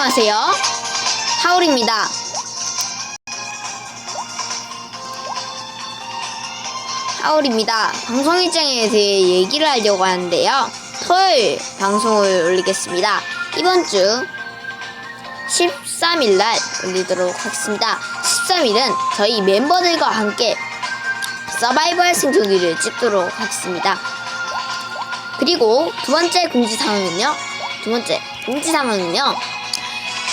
안녕하세요. 하울입니다. 하울입니다. 방송 일정에 대해 얘기를 하려고 하는데요. 토요일 방송을 올리겠습니다. 이번 주 13일 날 올리도록 하겠습니다. 13일은 저희 멤버들과 함께 서바이벌 생존기를 찍도록 하겠습니다. 그리고 두 번째 공지 사항은요. 두 번째 공지 사항은요.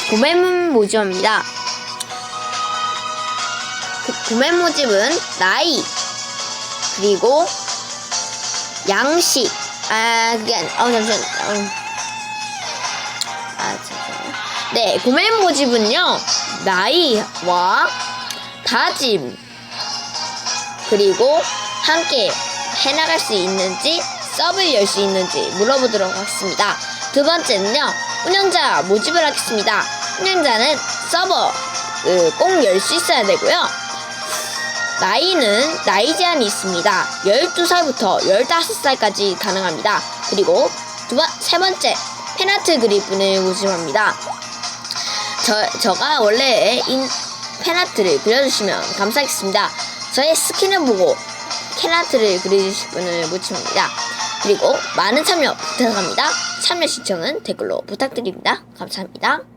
구매문 모집입니다. 그 구매 모집은 나이 그리고 양식 아 그게 아니 어 잠시만 어. 아 잠시만요 네 구매 모집은요 나이와 다짐 그리고 함께 해나갈 수 있는지 서브를 열 수 있는지 물어보도록 하겠습니다 두 번째는요 운영자 모집을 하겠습니다 운영자는 서버 그, 꼭열 수 있어야 되고요 나이는 나이 제한이 있습니다. 12살부터 15살까지 가능합니다. 그리고 두 번, 세 번째, 팬아트 그리분을 모집합니다. 저, 저가 원래 인 팬아트를 그려주시면 감사하겠습니다. 저의 스킨을 보고 캔아트를 그려주실 분을 모집합니다. 그리고 많은 참여 부탁합니다. 참여 신청은 댓글로 부탁드립니다. 감사합니다.